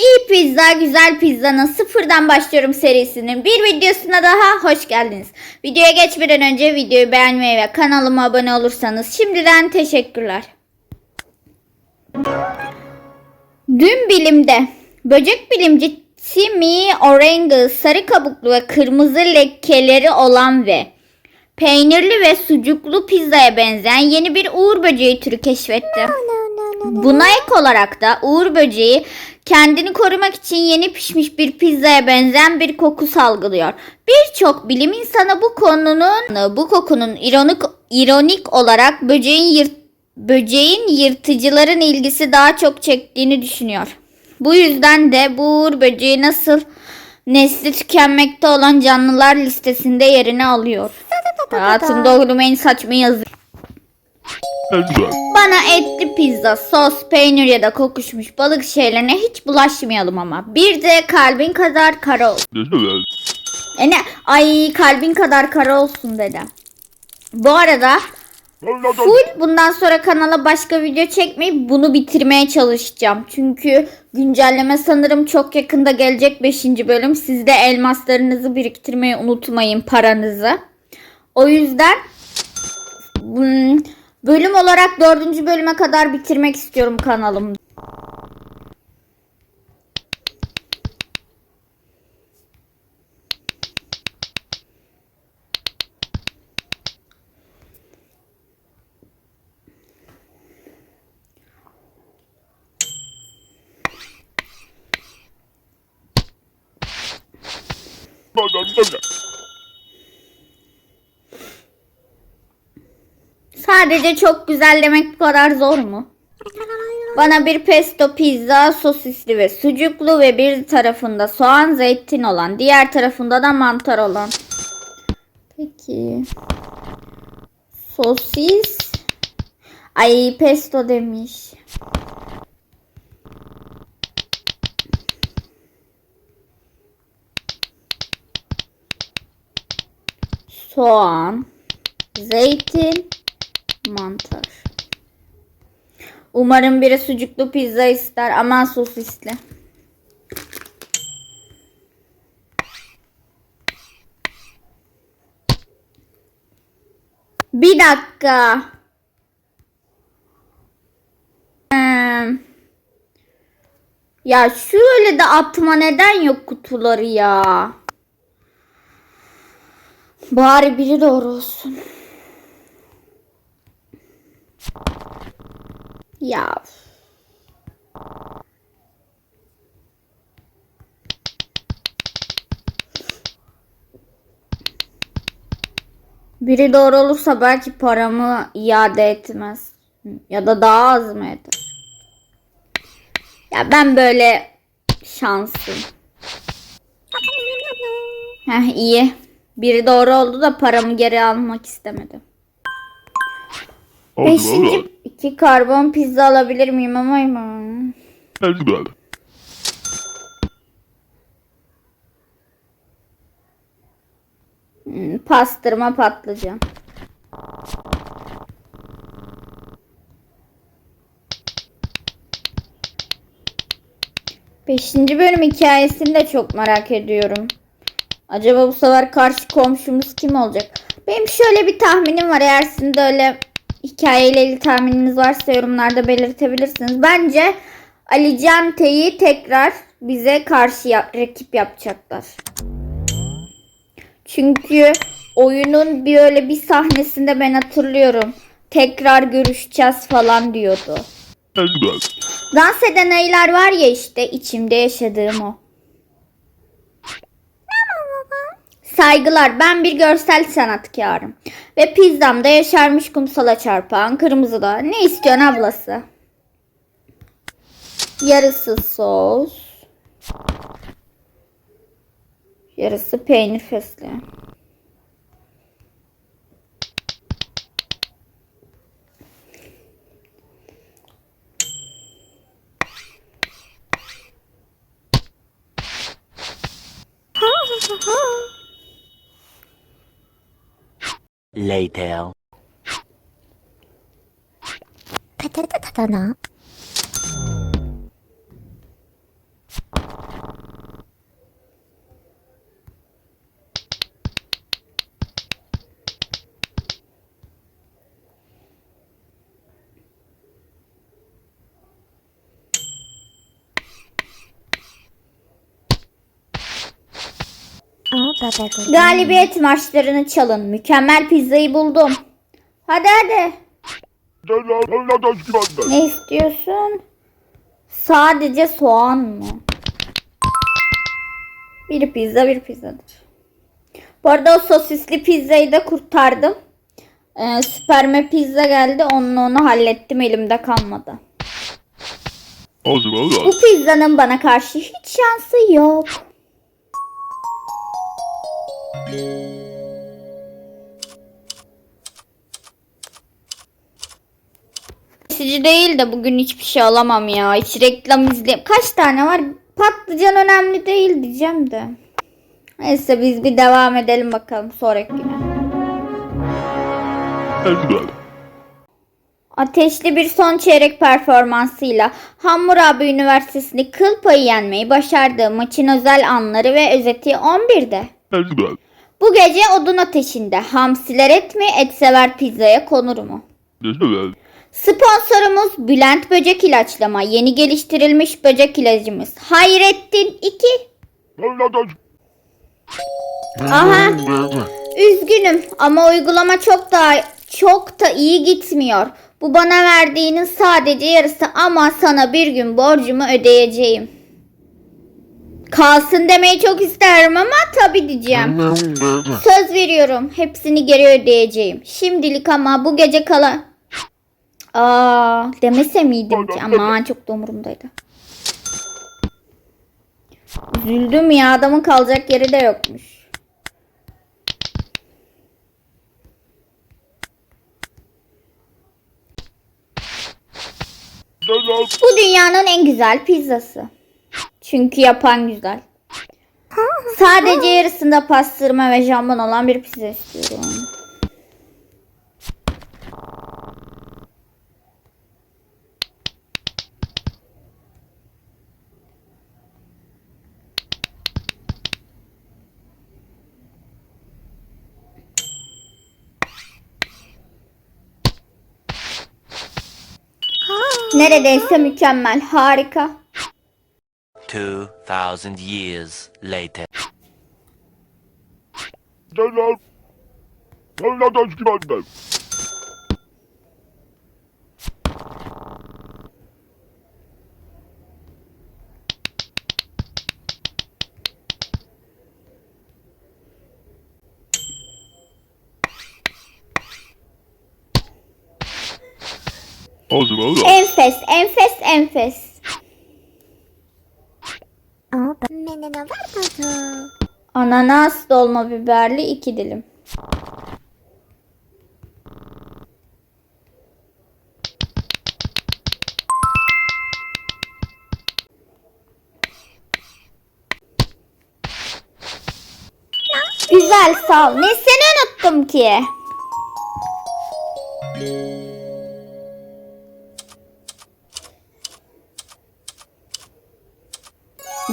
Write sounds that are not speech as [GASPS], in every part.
İyi pizza, güzel pizzanın sıfırdan başlıyorum serisinin bir videosuna daha hoş geldiniz. Videoya geçmeden önce videoyu beğenmeyi ve kanalıma abone olursanız şimdiden teşekkürler. Dün bilimde böcek bilimcisi Mi Orangus sarı kabuklu ve kırmızı lekeleri olan ve peynirli ve sucuklu pizzaya benzeyen yeni bir uğur böceği türü keşfetti. Buna ek olarak da uğur böceği kendini korumak için yeni pişmiş bir pizzaya benzeyen bir koku salgılıyor. Birçok bilim insanı bu konunun bu kokunun ironik ironik olarak böceğin yırt, böceğin yırtıcıların ilgisi daha çok çektiğini düşünüyor. Bu yüzden de bu uğur böceği nasıl nesli tükenmekte olan canlılar listesinde yerini alıyor. Hayatımda okuduğum en saçma yazı. Bana etli pizza, sos, peynir ya da kokuşmuş balık şeylerine hiç bulaşmayalım ama. Bir de kalbin kadar kara olsun. Güzel. E ne? Ay kalbin kadar kara olsun dedim. Bu arada full bundan sonra kanala başka video çekmeyip bunu bitirmeye çalışacağım. Çünkü güncelleme sanırım çok yakında gelecek 5. bölüm. Siz de elmaslarınızı biriktirmeyi unutmayın paranızı. O yüzden hmm, bölüm olarak 4. bölüme kadar bitirmek istiyorum kanalımı. Sadece çok güzel demek bu kadar zor mu? Bana bir pesto pizza sosisli ve sucuklu ve bir tarafında soğan zeytin olan diğer tarafında da mantar olan. Peki. Sosis. Ay pesto demiş. Soğan. Zeytin. Mantar. Umarım biri sucuklu pizza ister ama sosisli. Bir dakika. Ya şöyle de atma neden yok kutuları ya? Bari biri doğru olsun. Ya. Biri doğru olursa belki paramı iade etmez. Ya da daha az mı eder? Ya ben böyle şanslıyım. Heh iyi. Biri doğru oldu da paramı geri almak istemedim. Beşinci iki karbon pizza alabilir miyim ama Güzel. Hmm, pastırma patlıcan. Beşinci bölüm hikayesini de çok merak ediyorum. Acaba bu sefer karşı komşumuz kim olacak? Benim şöyle bir tahminim var. Eğer sizin de öyle hikayeyle ilgili tahmininiz varsa yorumlarda belirtebilirsiniz. Bence Ali Cante'yi tekrar bize karşı ya- rakip yapacaklar. Çünkü oyunun bir öyle bir sahnesinde ben hatırlıyorum. Tekrar görüşeceğiz falan diyordu. Dans eden ayılar var ya işte içimde yaşadığım o. Saygılar ben bir görsel sanatkarım. Ve pizzamda yaşarmış kumsala çarpan kırmızı da. Ne istiyorsun ablası? Yarısı sos. Yarısı peynir fesleğen. [LAUGHS] Later. タタタタタな Galibiyet maçlarını çalın. Mükemmel pizzayı buldum. Hadi hadi. Ne istiyorsun? Sadece soğan mı? Bir pizza bir pizzadır. Bu arada o sosisli pizzayı da kurtardım. Ee, süperme pizza geldi. Onunla onu hallettim. Elimde kalmadı. Bu pizzanın bana karşı hiç şansı yok. Kesici değil de bugün hiçbir şey alamam ya. Hiç reklam izleyeyim. Kaç tane var? Patlıcan önemli değil diyeceğim de. Neyse biz bir devam edelim bakalım sonraki güne. Ateşli bir son çeyrek performansıyla Hammurabi Üniversitesi'ni kıl payı yenmeyi başardığı maçın özel anları ve özeti 11'de. Bu gece odun ateşinde hamsiler et mi et sever pizzaya konur mu? Sponsorumuz Bülent Böcek İlaçlama. Yeni geliştirilmiş böcek ilacımız. Hayrettin 2. Aha. Üzgünüm ama uygulama çok daha çok da iyi gitmiyor. Bu bana verdiğinin sadece yarısı ama sana bir gün borcumu ödeyeceğim. Kalsın demeyi çok isterim ama tabii diyeceğim. Söz veriyorum. Hepsini geri ödeyeceğim. Şimdilik ama bu gece kala... Aa, demese miydim ki? Aman çok da umurumdaydı. Üzüldüm ya adamın kalacak yeri de yokmuş. Bu dünyanın en güzel pizzası. Çünkü yapan güzel. Sadece yarısında pastırma ve jambon olan bir pizza istiyorum. Neredeyse mükemmel, harika. 2,000 years later. Enfes, enfes, enfes. Ananas dolma biberli iki dilim. Güzel sağ ol. Ne seni unuttum ki?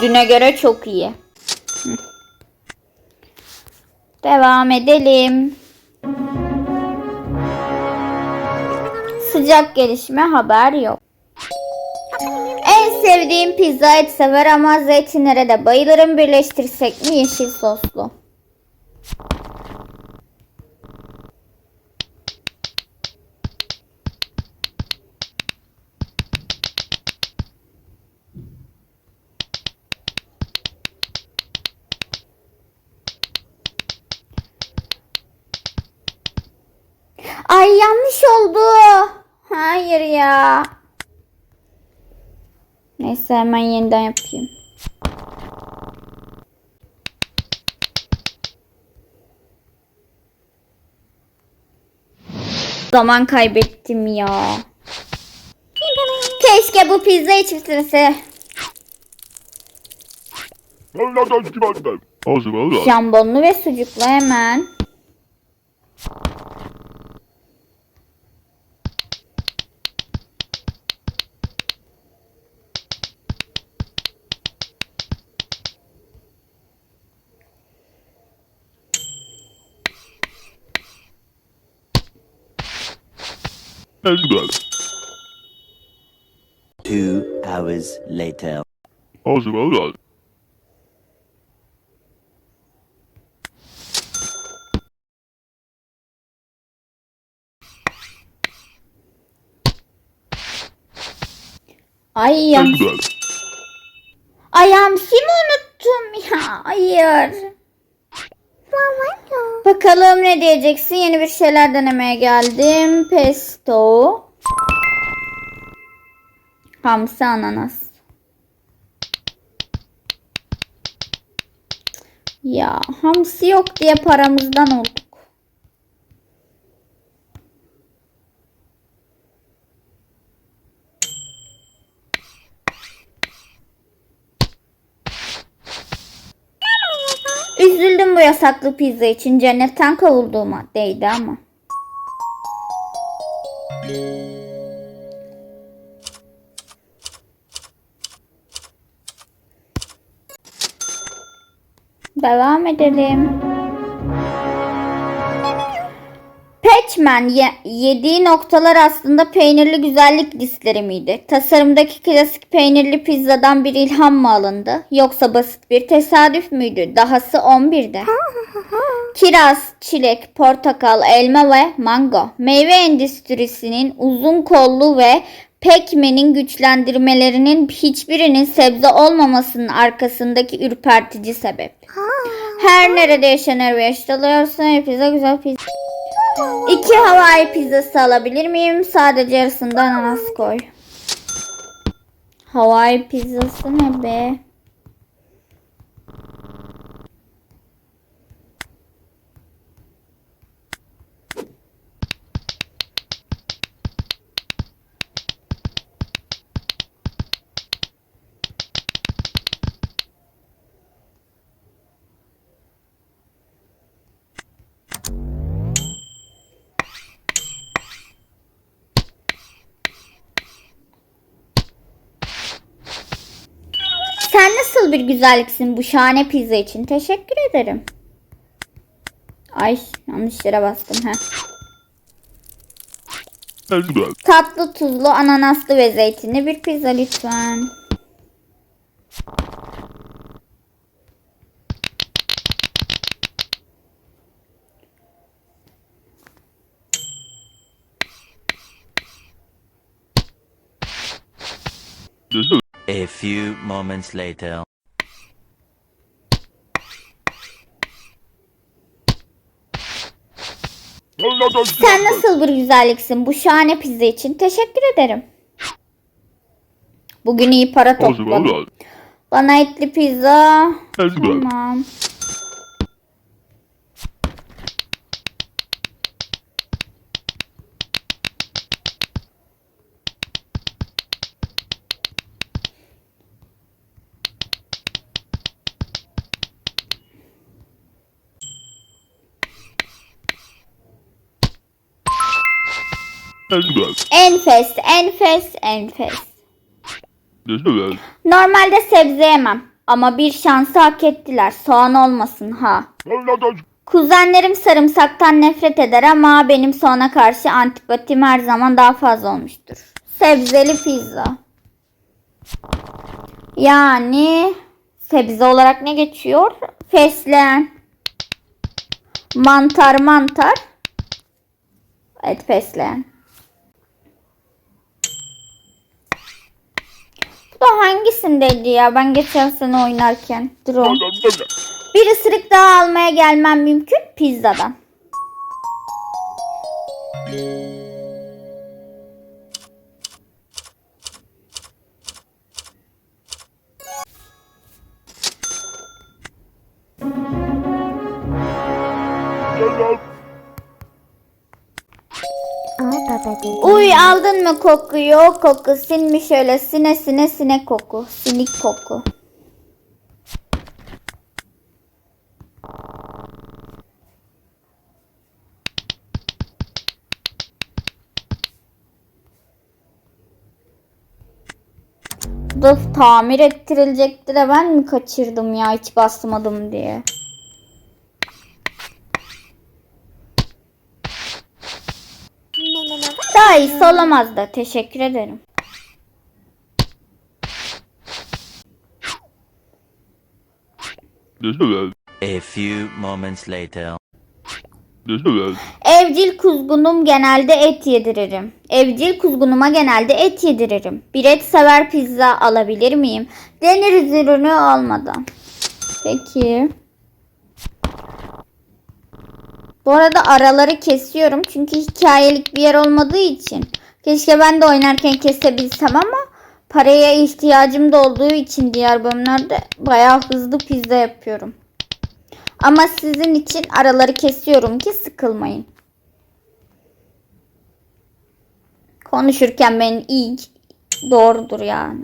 Düne göre çok iyi. Devam edelim. Sıcak gelişme haber yok. En sevdiğim pizza et sever ama zeytinlere de bayılırım. Birleştirsek mi yeşil soslu? Ay yanlış oldu. Hayır ya. Neyse hemen yeniden yapayım. Zaman kaybettim ya. Keşke bu pizza hiç bitirse. Jambonlu ve sucuklu hemen. Two hours later. Ay yam. Ayağım simi unuttum [LAUGHS] ya. Hayır. Baba Bakalım ne diyeceksin? Yeni bir şeyler denemeye geldim. Pesto. Hamsi ananas. Ya hamsi yok diye paramızdan olduk. Üzüldüm bu yasaklı pizza için. Cennetten kovulduğuma değdi ama. Devam edelim. Patchman ye- yediği noktalar aslında peynirli güzellik listleri miydi? Tasarımdaki klasik peynirli pizzadan bir ilham mı alındı? Yoksa basit bir tesadüf müydü? Dahası 11'de. [LAUGHS] Kiraz, çilek, portakal, elma ve mango. Meyve endüstrisinin uzun kollu ve Pac-Man'in güçlendirmelerinin hiçbirinin sebze olmamasının arkasındaki ürpertici sebep. Her nerede yaşanır ve yaşanıyorsa pizza güzel pizza. İki Hawaii pizzası alabilir miyim? Sadece yarısında ananas koy. Hawaii pizzası ne be? Sen nasıl bir güzelliksin bu şahane pizza için. Teşekkür ederim. Ay yanlış yere bastım. Heh. Tatlı, tuzlu, ananaslı ve zeytinli bir pizza lütfen. A few moments later. Sen nasıl bir güzelliksin bu şahane pizza için. Teşekkür ederim. Bugün iyi para topladım. güzel. Bana etli pizza. Tamam. Enfes, enfes, enfes. Normalde sebze yemem. Ama bir şansı hak ettiler. Soğan olmasın ha. Kuzenlerim sarımsaktan nefret eder ama benim soğana karşı antipatim her zaman daha fazla olmuştur. Sebzeli pizza. Yani sebze olarak ne geçiyor? Fesleğen. Mantar mantar. Evet fesleğen. Bu hangisindeydi ya? Ben geçen sene oynarken. Drone. Bir ısırık daha almaya gelmem mümkün pizzadan. Uy aldın mı kokuyu? Koku sinmiş şöyle sine sine sine koku. Sinik koku. Da tamir ettirilecekti de ben mi kaçırdım ya hiç basmadım diye. Daha iyisi olamaz da teşekkür ederim. A few moments later. Evcil kuzgunum genelde et yediririm. Evcil kuzgunuma genelde et yediririm. Bir et sever pizza alabilir miyim? Deniriz ürünü olmadan. Peki. Bu arada araları kesiyorum çünkü hikayelik bir yer olmadığı için. Keşke ben de oynarken kesebilsem ama paraya ihtiyacım da olduğu için diğer bölümlerde bayağı hızlı pizza yapıyorum. Ama sizin için araları kesiyorum ki sıkılmayın. Konuşurken ben iyi doğrudur yani.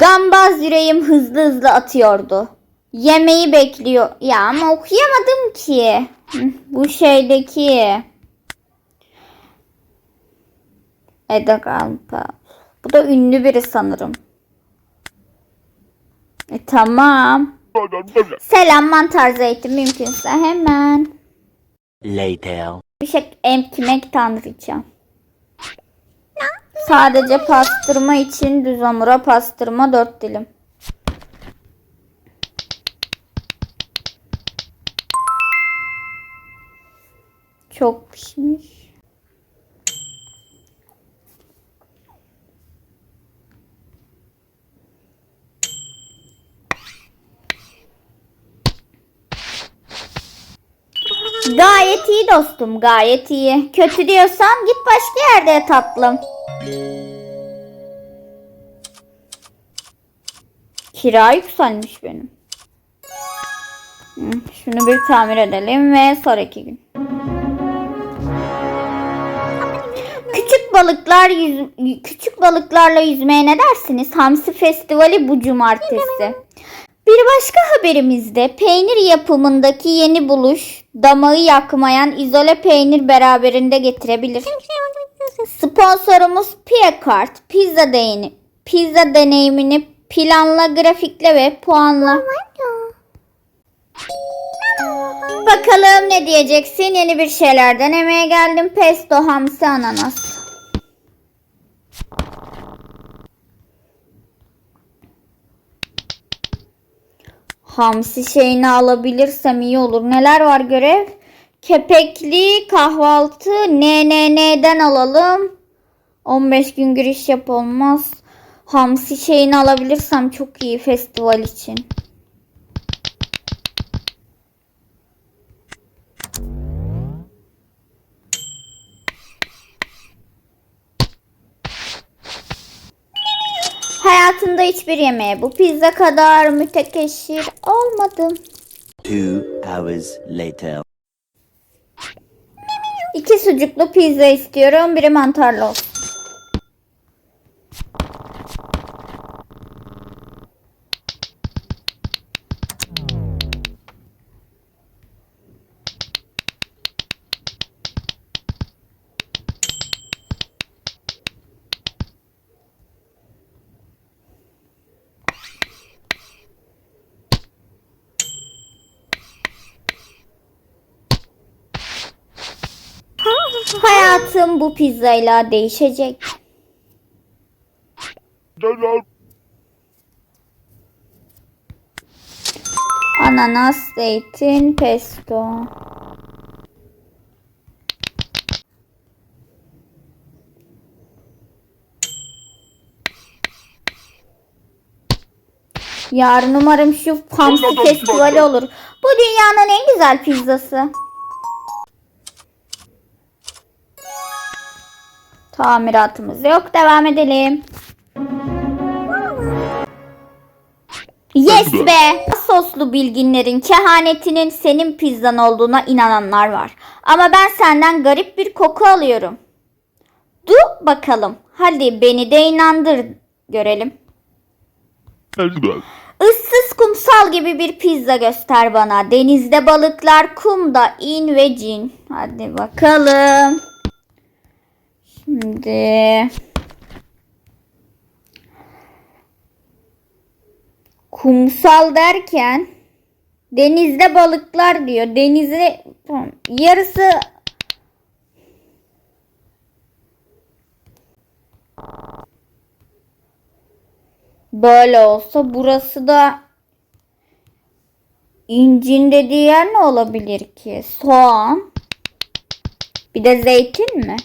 Gambaz yüreğim hızlı hızlı atıyordu. Yemeği bekliyor. Ya ama okuyamadım ki. Bu şeydeki. Allan Poe. Bu da ünlü biri sanırım. E, tamam. Selam mantar zeytin mümkünse hemen. Later. Bir şey emkimek tanrıça. Sadece pastırma için düz hamura pastırma 4 dilim. Çok pişmiş. Gayet iyi dostum, gayet iyi. Kötü diyorsan git başka yerde ye tatlım. Kira yükselmiş benim. Şunu bir tamir edelim ve sonraki gün. Küçük balıklar yüz, küçük balıklarla yüzmeye ne dersiniz? Hamsi Festivali bu cumartesi. Bir başka haberimizde peynir yapımındaki yeni buluş damağı yakmayan izole peynir beraberinde getirebilir. Sponsorumuz Piacart pizza deneyini, pizza deneyimini planla, grafikle ve puanla. Bakalım ne diyeceksin? Yeni bir şeyler denemeye geldim. Pesto, hamsi, ananas. Hamsi şeyini alabilirsem iyi olur. Neler var görev? Kepekli kahvaltı NNN'den alalım. 15 gün giriş yap olmaz. Hamsi şeyini alabilirsem çok iyi festival için. Hayatımda hiçbir yemeğe bu pizza kadar mütekeşir olmadım. Two hours later. İki sucuklu pizza istiyorum. Biri mantarlı olsun. Hayatım bu pizzayla değişecek. Ananas, zeytin, pesto. Yarın umarım şu hamsi festivali olur. Bu dünyanın en güzel pizzası. Tamiratımız yok. Devam edelim. Yes be! Soslu bilginlerin kehanetinin senin pizzan olduğuna inananlar var. Ama ben senden garip bir koku alıyorum. Dur bakalım. Hadi beni de inandır görelim. Issız kumsal gibi bir pizza göster bana. Denizde balıklar, kumda in ve cin. Hadi bakalım. Şimdi kumsal derken denizde balıklar diyor. Denize yarısı böyle olsa burası da İncin dediği yer ne olabilir ki? Soğan. Bir de zeytin mi?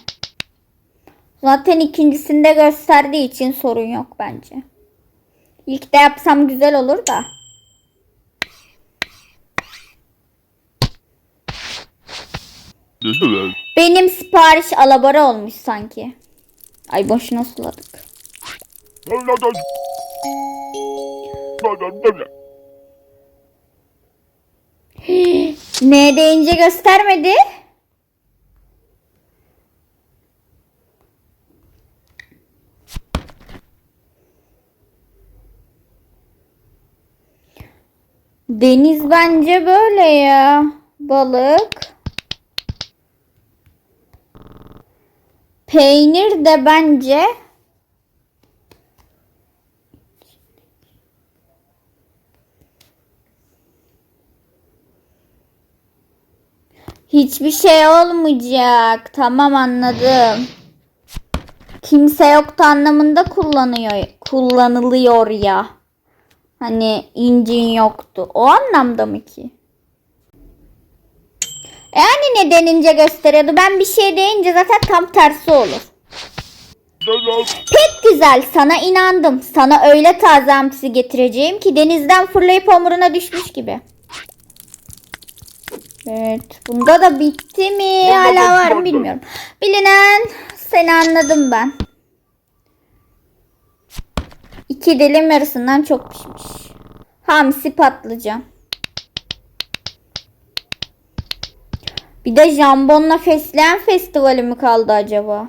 Zaten ikincisinde gösterdiği için sorun yok bence. İlk de yapsam güzel olur da. Benim sipariş alabora olmuş sanki. Ay boşuna suladık. [GASPS] Ne deyince göstermedi. Deniz bence böyle ya. Balık. Peynir de bence Hiçbir şey olmayacak. Tamam anladım. Kimse yoktu anlamında kullanıyor, kullanılıyor ya. Hani incin yoktu. O anlamda mı ki? Yani ne denince gösteriyordu. Ben bir şey deyince zaten tam tersi olur. Pek güzel sana inandım. Sana öyle taze hamsi getireceğim ki denizden fırlayıp omuruna düşmüş gibi. Evet. Bunda da bitti mi? Hala var mı bilmiyorum. Bilinen seni anladım ben. İki dilim yarısından çok pişmiş. Hamsi patlıcan. Bir de jambonla fesleğen festivali mi kaldı acaba?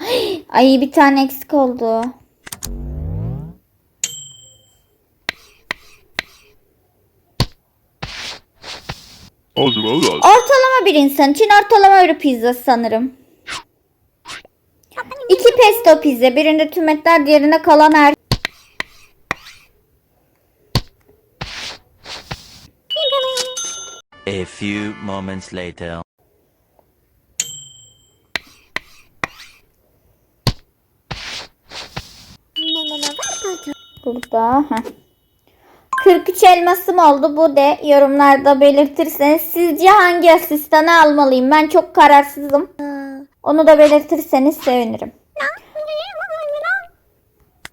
[GASPS] Ay bir tane eksik oldu. Ortalama bir insan için ortalama bir pizza sanırım. İki pesto pizza. Birinde tüm etler diğerinde kalan her... A few moments later. Burada. Heh. 43 elmasım oldu. Bu de yorumlarda belirtirseniz sizce hangi asistanı almalıyım? Ben çok kararsızım. Onu da belirtirseniz sevinirim.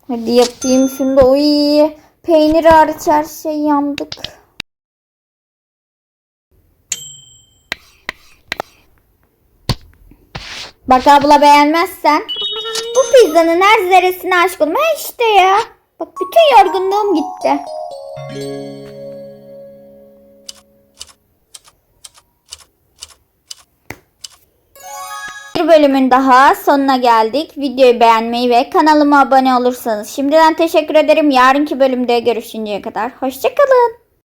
Hadi yapayım şunu da. Uy, peynir hariç her şey yandık. Bak abla beğenmezsen bu pizzanın her zerresine aşık oldum. Ha işte ya. Bak bütün yorgunluğum gitti. Bir bölümün daha sonuna geldik. Videoyu beğenmeyi ve kanalıma abone olursanız şimdiden teşekkür ederim. Yarınki bölümde görüşünceye kadar. Hoşçakalın.